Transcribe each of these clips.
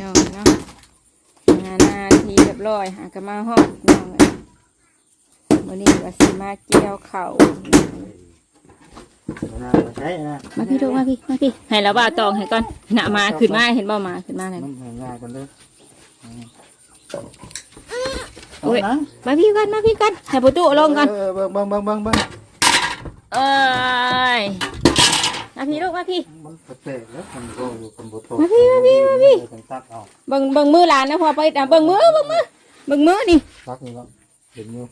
น้องเนาะงานนาทีเรียบร้อยหากนมาฮอดน้องเอ้ยวันนี้ว่าสิมาเกี่ยวเข่าวนะมาใช้นะมาพี่ดูมาพี่มาพี่ให้เราบ่าวตองให้ก่อนหนามาขึ้นมาเห็นบ่มาขึ้นมาเลยน้ำง่ายกันเลยโอ้ยมาพี่ก่อนมาพี่ก่อนให้ประตูลงก่อนเออเบิ่งเบิ่งเบิ่งเบิ่งเบิ่งเอ้ย มาพี่ลูกมาพี่ มันกระเตะแล้วมันก็อยู่คนบ่โตมาพี่มาพี่มาพี่เป็นตักเอาเบิ่งเบิ่งมือหลานนะพอไปอะเบิ่งมือเบิ่งมือเบิ่งมือนี่ตักนี่ก็เห็นอยู่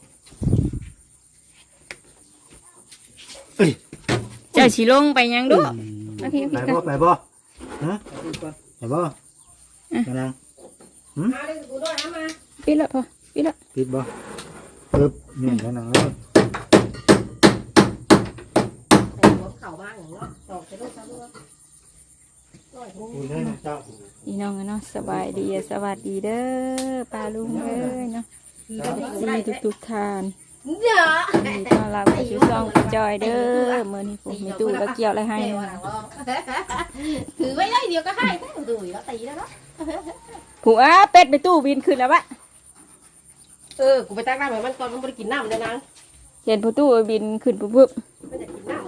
เจ้าสิลงไปยังดูโอเคโอเคไปบ่ไปบ่ฮะไปบ่กำลังปิดละพอปิดละปิดบ่ปึ๊บนี่กำลังแล้ว เข่าบ้างอย่างเนาะตอกจะลูกเขาด้วยคุณให้เจ้าพี่น้องเนาะสบายดีสวัสดีเด้อป้าลุงเอ้ยเนาะดีทุกทุกๆทานเดี๋ยวยินดีต้อนรับเข้าสู่ช่องจอยเด้อมื้อนี้ผมมีตู้แล้วเกี่ยวอะไรให้ ถือไว้ได้เดียวก็ให้ดูแล้วตีแล้วเนาะผัวเป็ดไปตู้บินขึ้นแล้ววะเออ กูไปตั้งน้ำเหมือนมันก่อนมันไม่ได้กินน้ำเลยนะเห็นผู้ตู้บินขึ้นปุ๊บปุ๊บมันจะกินน้ำ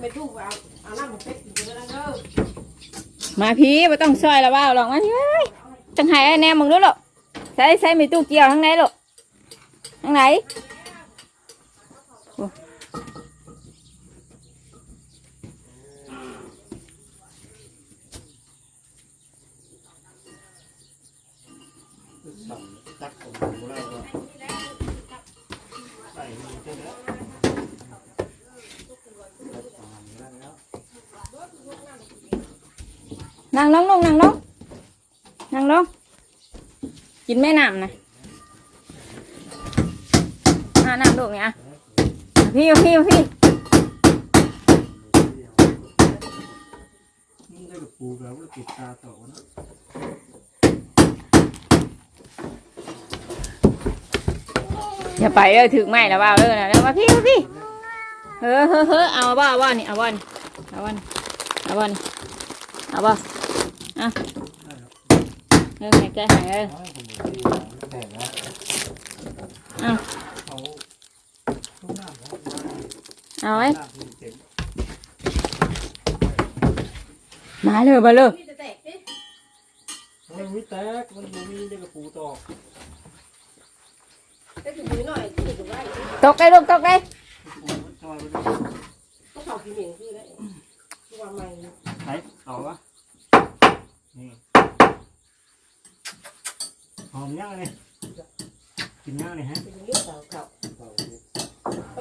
ไม่ถูกเอาเอาน้ำมันเป็ดกินเยอะแล้วเด้อมาพี่ไม่ต้องซอยละว่าหรอกมาพี่เอ้ยจังไห้ไอ้แน่มึงรู้หรอกใช้ใช้ไมีตู้เกี่ยวข้างในหรอกข้างไหน นั่งลงลงนั่งลงนั่งลงกินแม่น้ำนะอ่าน้ำลูกเนี่ยอะพี่พี่พี่นี่ได้กับปูแล้วติดตาต่อนะอย่าไปเลยถึงไม่แล้วว่าเลยนะแล้วว่าพี่ว่าพี่เฮ้อเฮ้อเฮ้อเอาบ่เอาบ่นี่เอาบ่นี่เอาบ่นี่เอาบ่นี่เอาบ่อะเรื่องไหนแก้หายเออน้อยผมบ่ดีแน่นะเอาเอาทุกน้ำนะเอาไว้น้ำที่เต็มมา เลยมาเลยพี่จะแตกดิมันมีแตกมันบ่มีได้กับปูต่อ จะกินนิดหน่อยที่ถูกไล่ ตกได้ลูกตกได้ ปูมันจอยไปเลย ก็เขากินเหม็นที่แล้วตัวใหม่ ไหนเอาวะนี่หอมย่างเลย กินย่างเลยฮะเป็นยุคเขาเขา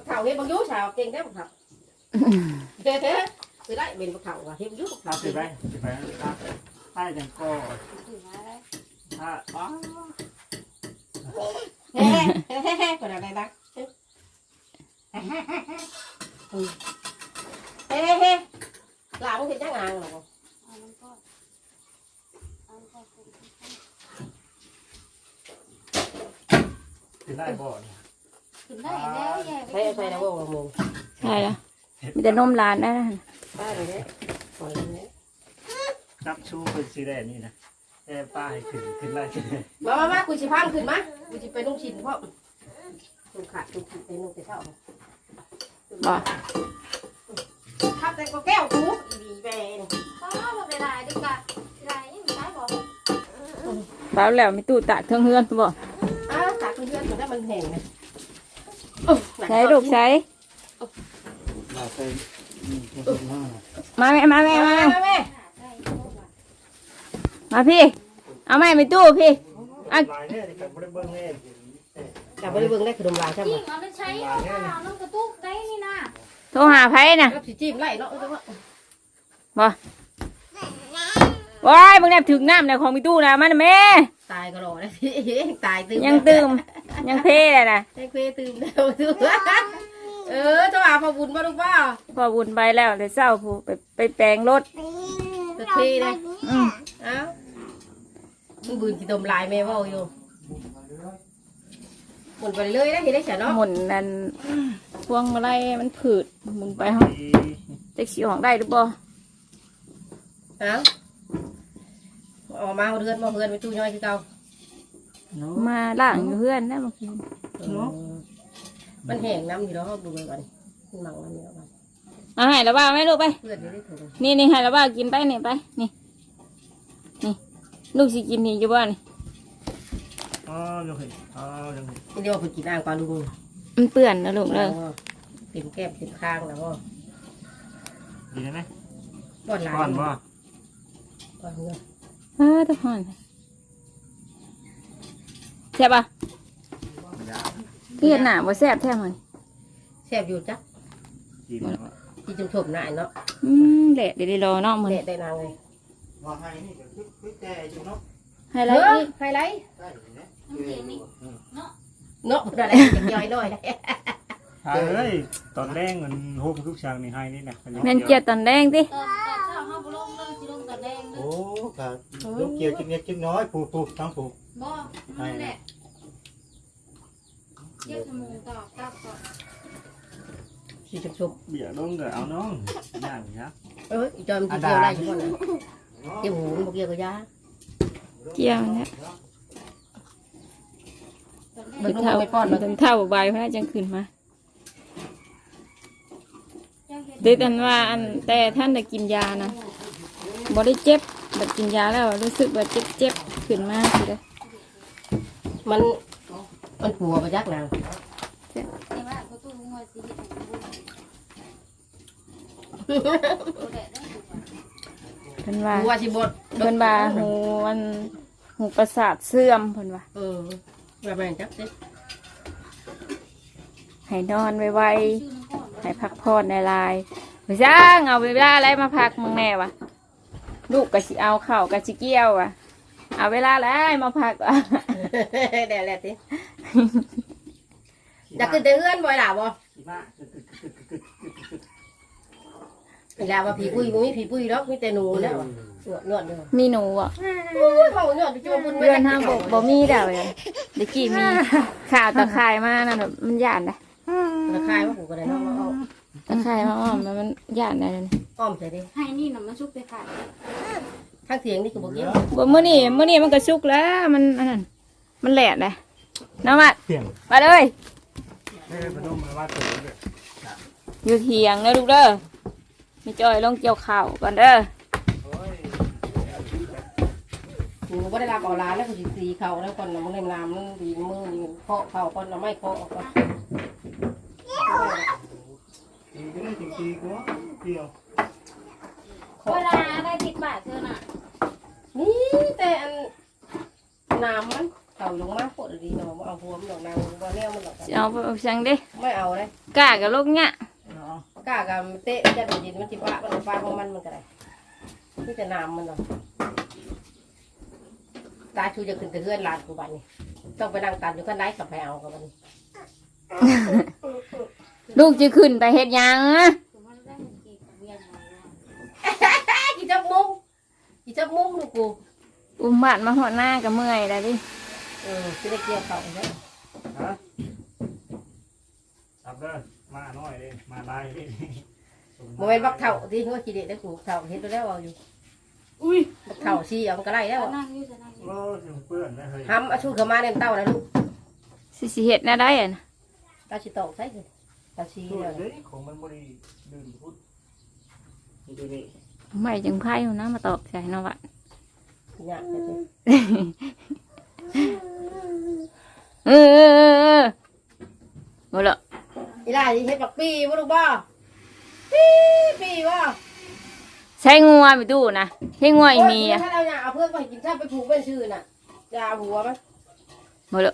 เขาเฮ็ดบางยุคสาวเก่งได้บางเขาเฮ้เฮ้คือได้เป็นบางเขาว่ะเฮ็ดยุคบางเอาเขาสิไปสิไปถ้าถ้าจังก็ถ้าอ้าเฮ้เฮ้เฮ้คนอะไรบ้างเฮ้เฮ้หลานมึงเห็นยังไงหรอ สิได้บ่เนี่ยถึงได้แล้วยายใช่ใช่นะวงมึงใช่แล้วมีแต่นมหลานได้นะป้าเลยเนี่ยปล่อยเลยจับชูเป็นสีแดงนี่นะแต่ป้าให้ขึ้นขึ้นไล่ขึ้นมามามากูจะพังขึ้นมากูจะไปนุ่งชิ้นเพราะนุ่งขาดนุ่งชิ้นไปนุ่งไปเท่าบ่ขับแต่ก็แก้วกูอีดีแบนก็มาไปได้ดีกว่าได้ยังใช้บอกเปล่าแล้วมีตู้ตากเทิงเฮือนบ่ อ้าจากเพื่อนๆมันได้มันแห้งนะ ใช้ลูกใช้เราเป็นนี่เป็นห้ามาแม่มาแม่มาแม่แม่แม่มาพี่ เอาแม่ไปตู้พี่ลายเนี่ยกับไม่ได้เบิ้งเนี่ยจับไปเบิ่งได้ขนมลายใช่จไหมริงเอาไปใช้เอาข้าวน้ำกระตุกได้นี่นะโทรหาไผน่ะรับสิจิ้มไล่เนาะเออว่าว้ายมึงแนบถึงน้ำเนี่ยของมีตู้นะมันน่ะแม่ ตายก็รอได้ตายตื่นยังตื่ม ยังเท่เลยนะยังเคยตื่นแล้วตื่นเออเจ้าอาพอบุญมาลูกว่าพอบุญไปแล้วแต่เศร้าผู้ไปไปแปลงรถจะเทเลยอืมเอ้ามึงบุญกินตมลายแม่ว่าอยู่หมุนไปเลยได้เห็นได้เฉยเนาะหมุนนั่นพวงมาลัยมันผืดหมุนไปห้องเจ็กสีห้องได้หรือเปล่าเอ้าออกมาเอาเดือนมาเพื่อนไปตู้ย่อยคือเก่า เนาะมาล่างอยู่เพื่อนนะบางทีเนาะมันแห้งน้ำอยู่แล้วเขาดูไปก่อนมันหมังมันเนี้ยก่อนเอาให้แล้วบ้าไหมลูกไป เพื่อนจะได้ถุงนี่นี่ให้แล้วบ้ากินไปนี่ไปนี่นี่ลูกสิกินนี่อยู่บ้านนี่อ๋อยังเห็นอ๋อยังเห็นนี่เรียกว่าคนกินอ่างปลาลุงมันเปื่อนนะลูกเลยเต็มแก้มเต็มข้างแล้วก็ดีนะไหมก้อนหลายก่อนบ่ก้อนเงินเออทุกคน แซ่บปะเกลียดหนาบ่แซ่บแท้มันแซ่บอยู่จ้ะกินแล้วที่จุ่มชมหน่ายเนาะอืมแหละเดี๋ยวได้รอเนาะมันเด็ดได้นางเลยว่าให้นี่ก็คือคือแต่อยู่เนาะให้ไรเฮ้ยอีกไฮไลท์ได้เนี่ยน้ำเสียงนี่เนาะอะไรจะย่อยหน่อยนะเอ้ยตอนแรกมันโฮมทุกช่างนี่ให้นี่นะแม่นเกลียดตอนแดงติ โอ้ครับลูกเกี่ยวกินเล็กกินน้อยปูปูทั้งปูบ่นั่นแหละเดี๋ยวสมองต่อตับก่อนที่จุ่มชมเบียร์ลงก็เอาน้องย่างครับเอ้ยจอยมันเกี่ยวได้ทุกคนนะเกี่ยวหูมันเกี่ยวกับยาเกลียวเนี่ยตอนแดเบิ่งงลูกไปป้อนมันจนเท่าใบเพราะน่าจังขึ้นมาเจ้าเฮ็ดติดอันว่าอันแต่ท่านได้กินยานะบ่ได้เจ็บแบบกินยาแล้วรู้สึกว่าเจ็บเจ็บๆขึ้นมาสิเด้อมันมันผัวประยักษ์นางแต่ว่าประตูหัวสิเฮ็ดให้มันบ่บ่ได้ได้ถูกป่ะเพิ่นว่าผัวสิบดเพิ่นว่าหูมันหูประสาทเสื่อมเพิ่นว่าเออแบบแม่นจักสิให้นอนไวชื่อน้ำก่อนๆให้พักผ่อนในลายไปจ้างเอาเวลาอะไรมาพักมึงแน่วะ ลูกก็สิเอาข้าวก็สิเกี่ยววะเอาเวลาอะไรมาพักวะแดดแหละสิจะขึ้นแต่เอื้อนบ่อยล่ะบ่ขี้มากกึกกึกกึกกึกกึกกึกกึกเวลาว่าผีปุ้ยบ่มีผีปุ้ยหรอกมีแต่หนูแล้วนวดนวดเด้อมีหนูอะโอ้ยเขานวดไปจุ่มบุญไม่เพื่อนได้ห้ามบอกบ่มีเด้อเลยเด็กกี้มีข่าวตะไคร่มานั่นแบบมันย่านได้ราคายว่าผูกอะไรเนาะมาเอา ตะไคร่มาอ้อมแล้วมันย่านได้เลยอ้อมใส่ดิให้นี่น่ะมันชุบไปขายทั้งเสียงนี่ก็บ่เกี่ยวบ่มื้อนี้มื้อนี้มันก็สุกแล้วมันอันนั้นมันแหลดเลยน้ำมัดเพียงมาเลยเอ้ยมาดูมาว่าตัวเลยอยู่เถียงเด้อลูกเด้อมีจอยลงเกี่ยวข้าวก่อนเด้อโอ้ยหนูบ่ได้รับเอาหลานแล้วก็สิสีเขาแล้วก่อนน่ะมันเล่มน้ำมันดีมือนี่เคาะเขาก่อนแล้วไม่เคาะออกก่อน ตีก็ได้จริงๆกูเกี่ยวเวลาได้ติดบาทเธอน่ะนี่แต่อันน้ำมันเขาลงมาโคตรดีเนาะบ่เอาหัวมันดอกนางบ่แนวมันดอกสิเอาไปเอาสั่งเด้ไม่เอาเลยกล้ากับลูกเนี่ยเนาะกล้ากับเตะจะดินมันสิปะมันปลาของมันมันก็ได้นี่แต่น้ำมันเนาะตาชูจะขึ้นแต่เฮือนหลานกูบัดนี้ต้องไปนั่งตันอยู่กันไดกับไปเอากับมัน ลูกจะขึ้นไปเฮ็ดหยังอะผมว่าได้มันกี่เวียนมาแล้วกี่จับมุ้งกี่จับมุ้งลูกกูอุ้มบาดมาหอดหน้ากับเมื่อยแล้วดิเออจะได้เกี่ยวเขาใช่ฮะทับเด้อมาหน่อยเลยมาลายเลยโมเมนบักเท่าที่เขาขี้เด็ดได้กูเท่าเห็นตัวแล้วเอาอยู่อุ้ยบักเท่าชี้เอามันก็ไล่แล้วนั่งอยู่จะนั่งอยู่โอ้ยยังเปื้อนนะเฮ้ยห้ำเอาชูเขามาเนี่ยเต้านะลูกสิสิเฮ็ดแน่ได้อะนะตาชิโตกใช่ไหม ตาชีตัวเนี่ยเด้ของมันบริดื่มพุทธนี่ดูนี่ไม่จังไพ่อยู่นะมาตอบใส่เนาะวะเนี่ยเออเออเออเออหมดละอีล่าที่เฮ็ดบักปีบ่ลูกบ่ปีปีบ่ใช้งัวไปดูนะใช้งัวอีเมีอะถ้าเราอยากเอาเพื่อนไปกินข้าวไปผูกเป็นชื่อน่ะจะเอาหัวมันหมดละ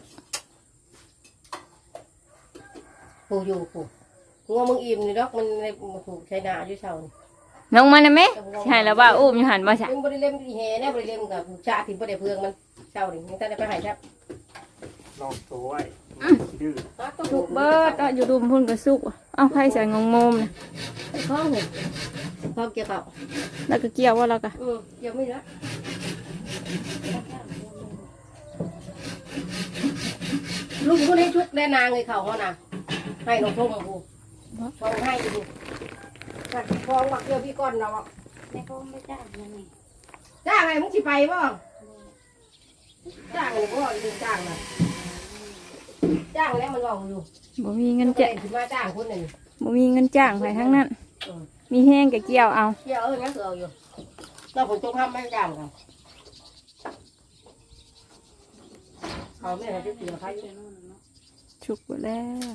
ผูกอยู่ผูกงัวมึงอิ่มนี่ดอกมันเลยผูกใช้นาอยู่เช้านี่ลงมานะแม่ใช่แล้วว่าอุ้มอยู่หันมาใช่ยังบ่ได้เล่มอีแห่แน่บ่ได้เล่มกับผูกชาที่บ่ได้เพื่องมันเช้านี่ยังแต่ได้ไปให้ครับลองตัวไว้ดื้อสุกเบิดเอาอยู่ดุมพุ่นก็สุก เอาไผ่ใส่งงมมนะข้องนี่ข้องเกี่ยวกับแล้วก็เกี่ยวว่าเราก็อืมเกี่ยวไม่ละลุงคนนี้ชุกแน่นางเลยเขาเขาน่ะ ให้ลงทุ่งกูชงให้ดูแต่ฟองวักเดียวพี่ก้อนเราอะแต่ก็ไม่จ้างมันนี่จ้างไงมึงสิไปบ่จ้างไงบ่ดึงจ้างน่ะจ้างแล้วมันบอกอยู่บ่มีเงินจะจะถึงมาจ้างคนหนึ่งบ่มีเงินจ้างไปทั้งนั้น มีแห้งกับเกี่ยวเอาเที่ยวเอองั้นเอาอยู่เราฝนตกห้ามไม่จ้างกันเขาไม่ให้จะเสียใครอยู่ ชุกหมดแล้ว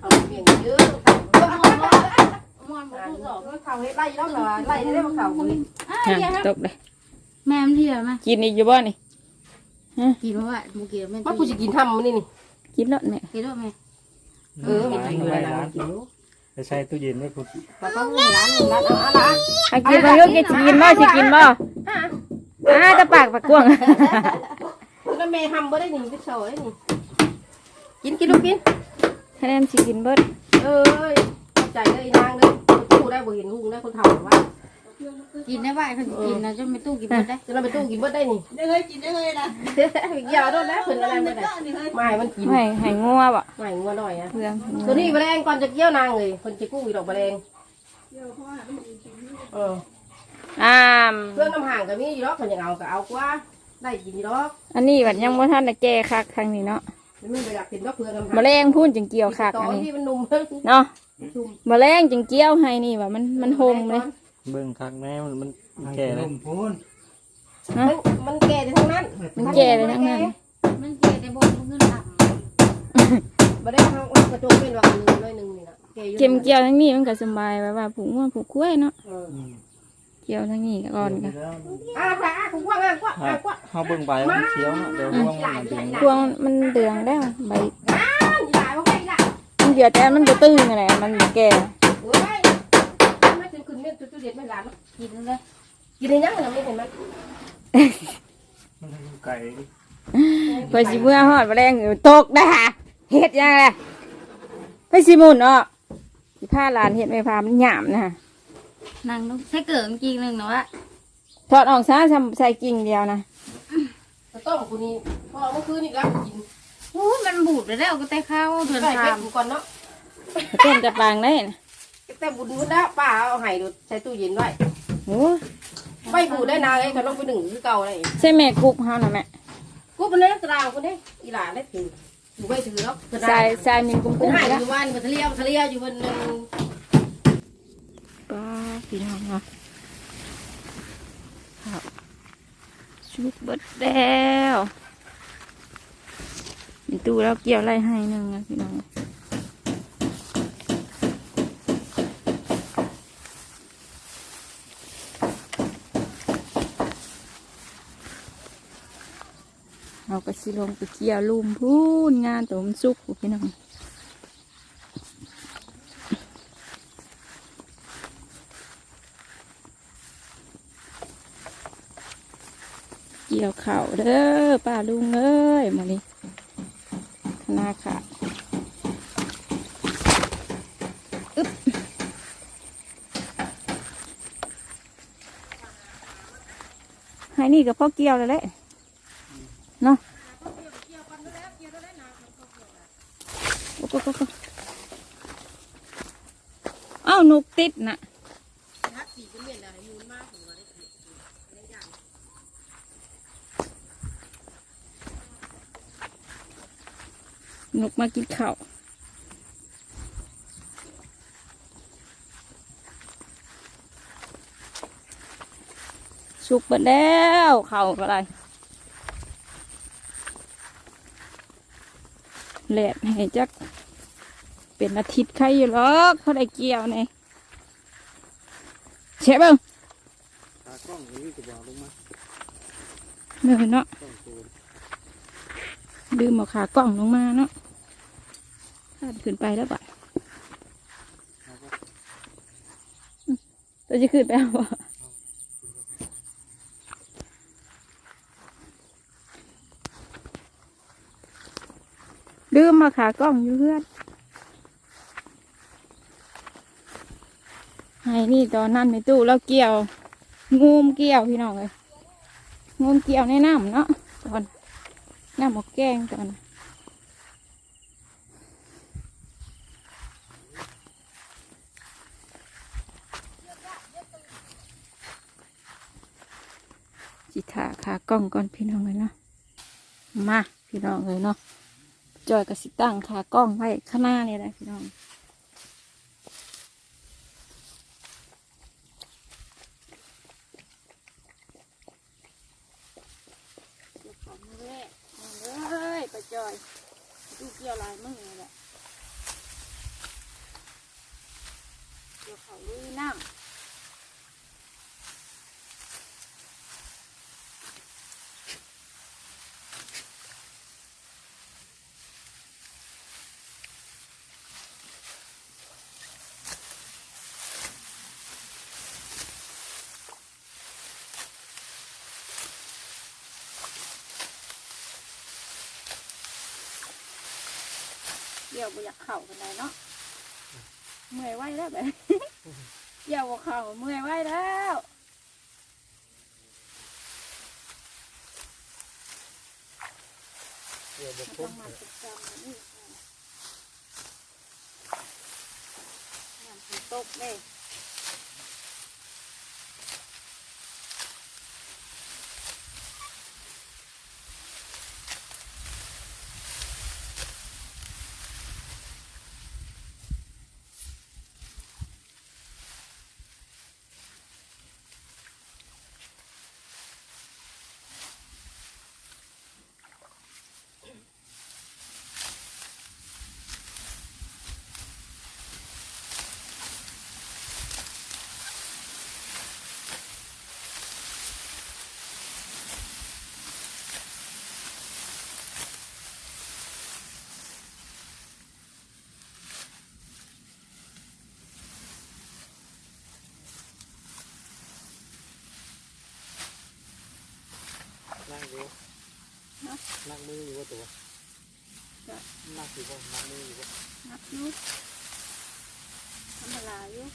เขาเปลี่ยนเยอะมอนบอกทุกสองเขาให้ไล่แล้วเหรอไล่ได้ไหมเขาเลยอะฮะเดี๋ยวครับตกเลยแม่มันเที่ยวไหมกินอีกอยู่บ่นี่กินเพราะว่าเมื่อกี้แม่ว่ากูจะกินทำมันนี่นี่กินแล้วแม่กินด้วยไหมเออมันกินอะไรนะกินรู้ ไปใส่ตู้เย็นไว้คุณมาต้องร้านร้านเอาอะไรให้กินบ่ลูกจะกินบ่สิกินบ่อ่าตะปากปากกวางแล้วแม่ทำบ่ได้หนิไปโชว์ได้หนิกินกินลูกกินคะแนนสิกินเบิดเอ้ยใจเลยนางเลยตู้ได้บ่เห็นหุงได้คนเฒ่าว่า กินได้ว่าเขากินนะจนไม่ตู้กินหมดได้จะเราไปตู้กินบ่ได้นี่ได้เลยกินได้เลยนะอย่าโดนแล้วเพิ่นอะไรบ่ได้นี่เลยไม่มันกินให้ให้งัวบ่ไม่งัวหน่อยนะเพื่อนตัวนี้แมลงก่อนจะเกี่ยวนางเลยคนจะกู้อีดอกแมลงเอออ่ามเรื่องน้ำห่างก็มีอยู่ดอกคนอยากเอาก็เอากว่าได้กินอยู่ดอกอันนี้บัดยังบ่ทันได้แก้คักทางนี้เนาะมันไปอยากกินดอกเพื่อนน้ำห่างแมลงพูนจึงเกี่ยวคักตออันนนี้ที่มันนุ่มเพิ่งเนาะแมลงจึงเกี่ยวให้นี่ว่ามันมันโฮมเลย เบิ่งคักแน่มันมันมันแก่เลยมันมันแก่แต่ทั้งนั้นมันแก่เลยทั้งนั้นมันเกลียดแต่บนมันขึ้นต่บ่ได้ทางกระจกเป็นว่าหนึ่งน้อยหนึ่งนี่นะแก่อยู่เก็มเกี่ยวทั้งนี้มันก็สำบายแบบว่าผูกงัวผูกกล้วยเนาะเออเกี่ยวทั้งนี้ก่อนก็อ่าค่ะอะกูกว้างอะกว้างอะกว้างเฮาเบิ่งใบมันเขียวเนาะเดี๋ยวร่วงมันดึงพวงมันเดืองแล้วใบอ่าอีหลายบ่ให้อีหลายมันเดือดแต่มันบ่ตึงอะไรมันบ่แก่โอ้ยไม่ถึงขึ้น เม็ดจุดๆเด็ดไม่หลานำกินเลยกินได้ยังมันไม่เห็นไหมมันอยู่ไก่เพื่อสิเมื่อฮอดแมลงอยู่ตกได้ฮะเฮ็ดยังไงไปสิหมุนเนาะสิพาหลานเฮ็ดไม่พามันหยามนะฮะนั่งต้องใช้เกิดจริงหนึ่งนะวะถอดออกซะทำใส่กิ่งเดียวนะแต่ต้มกูนี่พอเมื่อคืนนี่รับกินโอ้มันบูดแล้วก็แต่ข้าวเดือนใส่เป็ทาดมกูก่อนเนาะต้มจะปางได้นะ แต่บุญบุญแล้วป้าเอาไห้ดูใส่ตู้เย็นไว้โอ้ไม่บูได้นานเลยเขาต้องไปหนึ่งคือเก่าเลยใช่แม่กุ๊บเฮาน่ะแม่กูเป็นเรื่องกลางคนนี้อีหลานได้ถืออยู่ไม่ถือแล้วก็ใส่ได้ใส่มินกุ้งกูกุ้งหายแล้วอยู่วันมันทะเลทะเลอยู่บนหนึ่งป้าพี่น้องเนาะครับชุบเบิดแล้วมีตู้แล้วเกี่ยวไรให้หนึ่งนะพี่น้อง เราก็สิลงไปเกี่ยวลุมพูนงานตัวมันสุกพี่น้องเกี่ยวเข่าเด้อป้าลุงเอ้ยมานี่คณะค่ะอึ๊บให้นี่กับพ่อเกี่ยวเลยแหละเนาะโอ้โหโอ้โหเอ้าหนุก ติดนะนกมากินข้าวสุกหมดแล้วเข้าก็ได้แหลดให้จักเป็นอาทิตย์ใครอยู่หรอกเพราได้เกี่ยวเนี่ย เชฟเบิ้งตากล้องนี่ก็บอกลงมาเดินเนาะต้องโกนดืมเอาขากล้องลงมาเนาะพาดขึ้นไปแล้วบัดอืมตัวจะขึ้นไปเอาบ่ดืมมาขากล้องอยู่เพื่อน ไห้นี่ตอนนั้นในตู้เราเกี่ยวงูมเกี่ยวพี่น้องเลยงูมเกี่ยวในน้ำเนาะตอนน้ำหมกแกงตอนจิตาขากล้องก่อนพี่น้องเลยเนาะมาพี่น้องเลยเนาะจอยกับสิตั้งขากล้องไว้ข้างหน้าเนี่ยแหละพี่น้อง จอยดูเกี่ยวลายมือแหละเดี๋ยวเขาลุยน้ำ เดี๋ยวบ่อยากเข่ากันได้เนาะเมื่อยไว้แล้วแบบเดี๋ยวบ่เข่าเมื่อยไว้แล้วเดี๋ยวบอกมันผต้องมมาประจำอันนี้งานฝนตกเลย นั่งอยู่ นั่งมืออยู่ว่าตัวนั่งอยู่ว่านั่งมืออยู่ว่านักอยุธรรมดาอยู่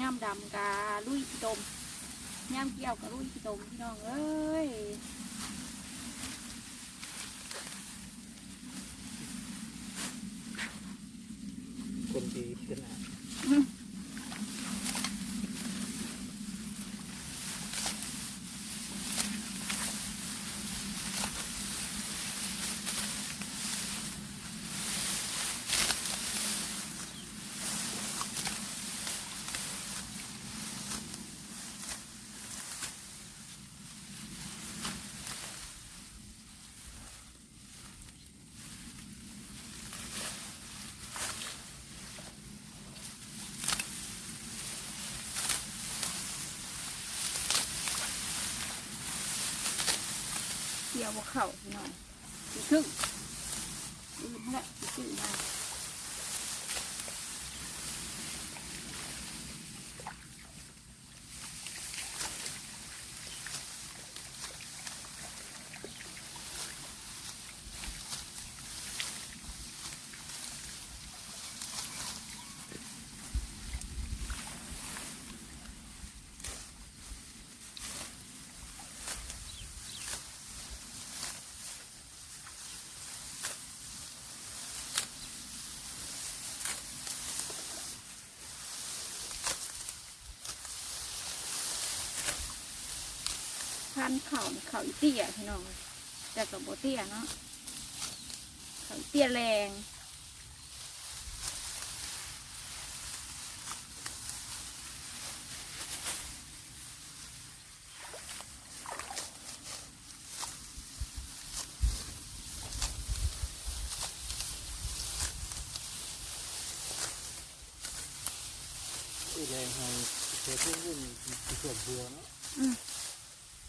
ย่ำดำกาลุยขี้ตมย่ำเกี่ยวกับลุยขี้ตมพี่น้องเอ้ย คน บเข่าพี่น้องสิครึ่งอื่นแหละสิครึ่งมา นเข่าเข่าเตี้ยพี่น้องแต่กับโบเตี้ยเนาะเข่าเตี้ยแรงแรงให้เสียเพื่อนรุ่นส่วนเบื่อเนาะ อืม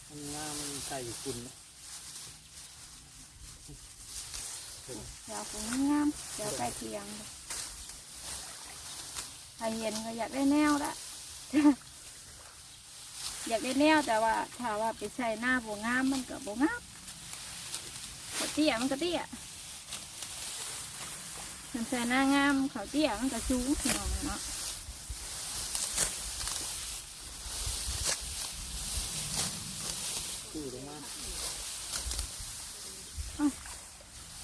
มันงามมันใส่ อยู่คุณเนะเดี๋ยวคงงามเดี๋ยวใกล้เคียงใครเห็นก็อยากได้แนวละอยากได้แนวแต่ว่าถ้าว่าไปใส่หน้าโบงามมันก็โบงามเขาเตี้ยมันก็เตี้ยมันใส่หน้างามเขาเตี้ยมันก็สูงเนาะ ตู้ลงมา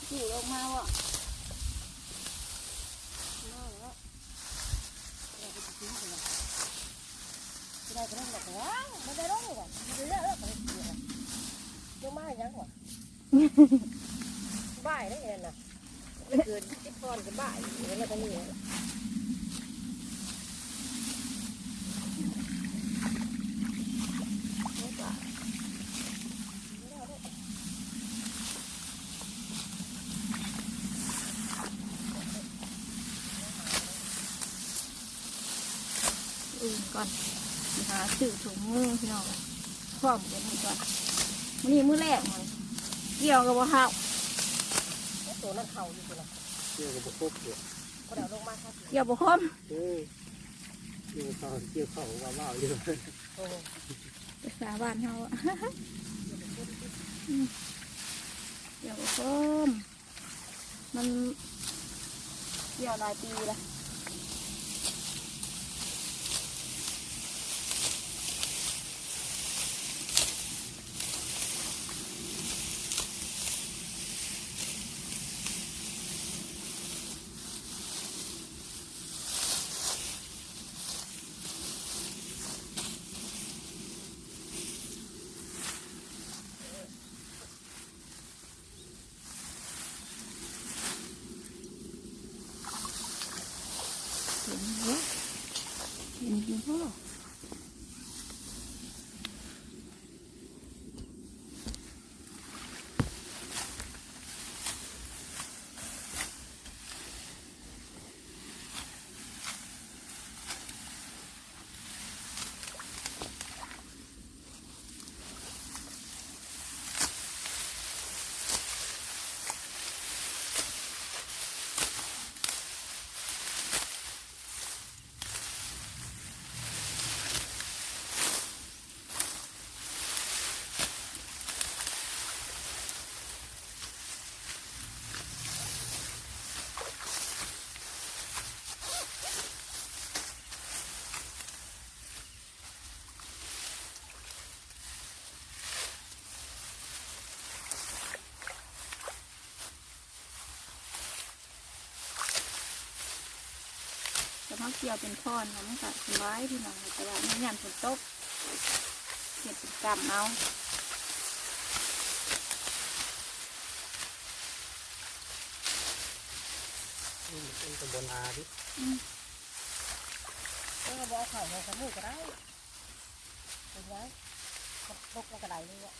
อยู่ลงมาว่ะ ได้ก็ต้องบอกว่าไม่ได้ร้องหรอกไม่ได้เลิกเลยยังไม่ยังหรอบ่ายได้เองนะ เกินที่พรกับบ่ายอย่างนี้ตรงนี้อื่นก่อนหาสื่อถุงมือพี่น้องพร้อมกันนี่ก่อนมื้อนี้มือแรกมันเกี่ยวกับว่าเฮา ตัวนั้นเข่าอยู่ตัวละเกี่ยวกับพวกเกี่ยวก็เดี๋ยวลงมาครับเกี่ยวบ่คมเออเกี่ยวเขาเกี่ยวเขาว่าว่าอยู่โอ้ภาษาบ้านเฮาอะอืมเกี่ยวบ่คมมันเกี่ยวหลายปีละ แต่มันเกี่ยวเป็นท่อนนะมันก็สบายพี่น้องแต่ว่าไม่ยันฝนตกเก็บเป็นกำเอาเป็นตำบลอาดิก็บอกเข่าในสมุนก็ได้เป็นไงตกแล้วก็ได้เลยอะ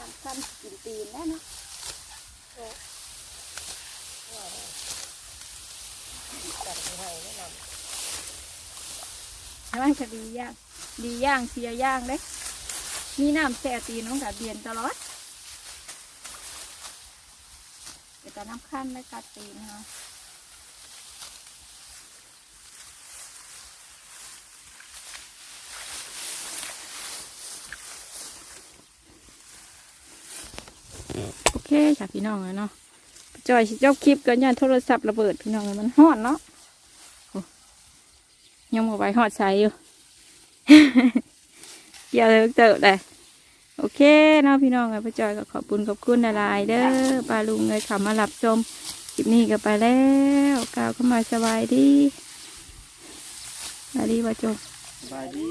ลำสั้นกิน ตีนได้เนาะมันจะดีย่าง ดีย่างเสียย่างเด้มีน้ำแส่ตีนมันกับเบียนตลอดเดี๋ยวตอนน้ำขั้นไม่กัดตีนเนาะ เคค่ะพี่น้องเลยเนาะจอยสิเจ้าคลิปกันยันโทรศัพท์ระเบิดพี่น้องเลยมันฮ้อนเนาะโอ้ยังมาไปหอดใช้อยู่เกี่ยวเลยเติบเลยโอเคเนาะพี่น้องเลยพ่อจอยก็ขอบคุณขอบคุณหลายๆเด้อปลาลุงเลยเขับมาหลับชมคลิปนี้ก็ไปแล้วกล่าวเข้ามาสบายดีสบายดีป่ะจมสบายดี